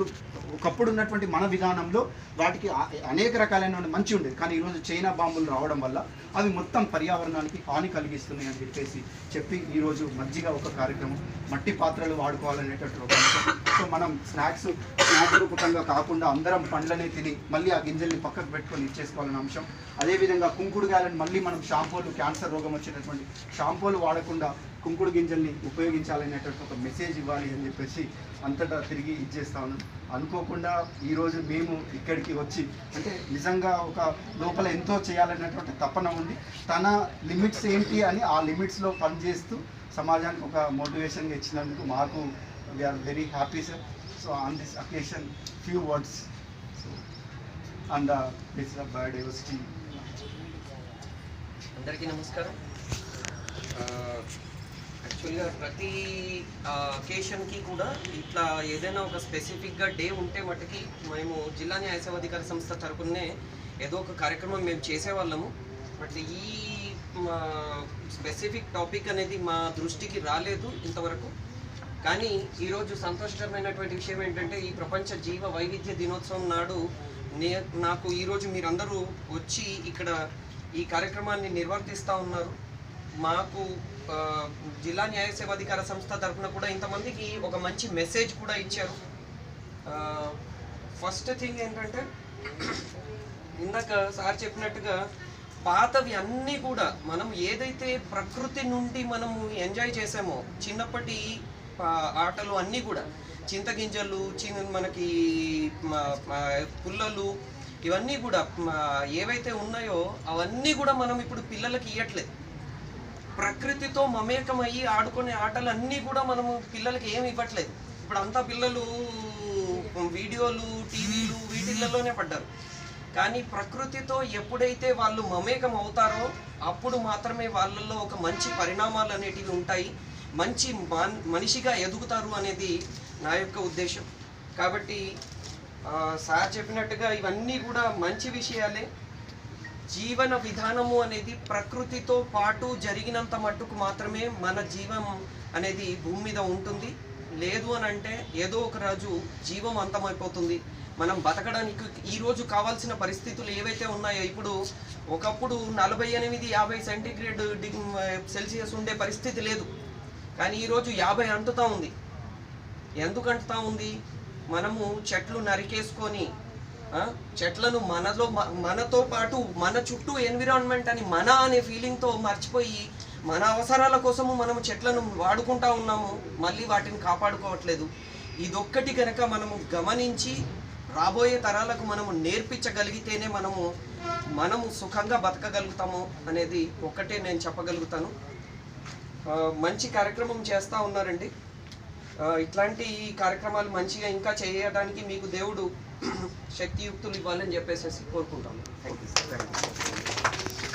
ఇప్పుడు ఒకప్పుడు ఉన్నటువంటి మన విధానంలో వాటికి అనేక రకాలైన మంచి ఉండేది. కానీ ఈరోజు చైనా బాంబులు రావడం వల్ల అవి మొత్తం పర్యావరణానికి హాని కలిగిస్తున్నాయి అని చెప్పేసి చెప్పి ఈరోజు మజ్జిగ ఒక కార్యక్రమం మట్టి పాత్రలు వాడుకోవాలనేటటువంటి ఒక సో మనం స్నాక్స్ స్నాక్స్ రూపకంగా కాకుండా అందరం పండ్లనే తిని మళ్ళీ ఆ గింజల్ని పక్కకు పెట్టుకొని ఇచ్చేసుకోవాలనే అంశం. అదేవిధంగా కుంకుడుగాయలను మళ్ళీ మనం షాంపూలు క్యాన్సర్ రోగం వచ్చేటటువంటి షాంపూలు వాడకుండా కుంకుడు గింజల్ని ఉపయోగించాలనేటటువంటి ఒక మెసేజ్ ఇవ్వాలి అని చెప్పేసి అంతటా తిరిగి ఇచ్చేస్తా ఉన్నాం. అనుకోకుండా ఈరోజు మేము ఇక్కడికి వచ్చి అంటే నిజంగా ఒక లోపల ఎంతో చేయాలనేటువంటి తపన ఉంది. తన లిమిట్స్ ఏంటి అని ఆ లిమిట్స్లో పనిచేస్తూ సమాజానికి ఒక మోటివేషన్గా ఇచ్చినందుకు మాకు we're very happy sir so on this occasion few words so on the place of biodiversity అందరికీ నమస్కారం. యాక్చువల్గా ప్రతి అకేషన్కి కూడా ఇట్లా ఏదైనా ఒక స్పెసిఫిక్గా డే ఉంటే మటుకి మేము జిల్లా న్యాయ సేవాధికార సంస్థ తరపునే ఏదో ఒక కార్యక్రమం మేము చేసేవాళ్ళము. బట్ ఈ స్పెసిఫిక్ టాపిక్ అనేది మా దృష్టికి రాలేదు ఇంతవరకు. కానీ ఈరోజు సంతోషకరమైనటువంటి విషయం ఏంటంటే ఈ ప్రపంచ జీవ వైవిధ్య దినోత్సవం నాడు నే నాకు ఈరోజు మీరందరూ వచ్చి ఇక్కడ ఈ కార్యక్రమాన్ని నిర్వర్తిస్తూ ఉన్నారు. మాకు జిల్లా న్యాయ సేవాధికార సంస్థ తరఫున కూడా ఇంతమందికి ఒక మంచి మెసేజ్ కూడా ఇచ్చారు. ఫస్ట్ థింగ్ ఏంటంటే ఇందాక సార్ చెప్పినట్టుగా పాతవి అన్నీ కూడా మనం ఏదైతే ప్రకృతి నుండి మనము ఎంజాయ్ చేసామో చిన్నప్పటి ఆటలు అన్నీ కూడా చింతగింజలు చిన్న మనకి పుల్లలు ఇవన్నీ కూడా ఏవైతే ఉన్నాయో అవన్నీ కూడా మనం ఇప్పుడు పిల్లలకి ఇవ్వట్లేదు ప్రకృతితో మమేకమయ్యి ఆడుకునే ఆటలు అన్నీ కూడా మనము పిల్లలకి ఏమి ఇవ్వట్లేదు. ఇప్పుడు అంతా పిల్లలు వీడియోలు టీవీలు వీటిల్లోనే పడ్డారు. కానీ ప్రకృతితో ఎప్పుడైతే వాళ్ళు మమేకం అవుతారో అప్పుడు మాత్రమే వాళ్ళల్లో ఒక మంచి పరిణామాలు అనేటివి ఉంటాయి. మంచి మనిషిగా ఎదుగుతారు అనేది నా యొక్క ఉద్దేశం. కాబట్టి సార్ చెప్పినట్టుగా ఇవన్నీ కూడా మంచి విషయాలే. జీవన విధానము అనేది ప్రకృతితో పాటు జరిగినంత మట్టుకు మాత్రమే మన జీవం అనేది భూమి మీద ఉంటుంది. లేదు అని అంటే ఏదో ఒక రోజు జీవం అంతమైపోతుంది. మనం బతకడానికి ఈ రోజు కావాల్సిన పరిస్థితులు ఏవైతే ఉన్నాయో ఇప్పుడు ఒకప్పుడు నలభై ఎనిమిది యాభై సెంటీగ్రేడ్ సెల్సియస్ ఉండే పరిస్థితి లేదు. కానీ ఈరోజు యాభై అంటుతా ఉంది. ఎందుకు అంటుతా ఉంది? మనము చెట్లు నరికేసుకొని చెట్లను మనలో మనతో పాటు మన చుట్టూ ఎన్విరాన్మెంట్ అని మన అనే ఫీలింగ్తో మర్చిపోయి మన అవసరాల కోసము మనము చెట్లను వాడుకుంటా ఉన్నాము మళ్ళీ వాటిని కాపాడుకోవట్లేదు. ఇదొక్కటి కనుక మనము గమనించి రాబోయే తరాలకు మనము నేర్పించగలిగితేనే మనము మనము సుఖంగా బతకగలుగుతాము అనేది ఒక్కటే నేను చెప్పగలుగుతాను. మంచి కార్యక్రమం చేస్తూ ఉన్నారండి. ఇట్లాంటి కార్యక్రమాలు మంచిగా ఇంకా చేయడానికి మీకు దేవుడు శక్తియుక్తులు ఇవ్వాలని చెప్పేసి కోరుకుంటాము. Thank you thank you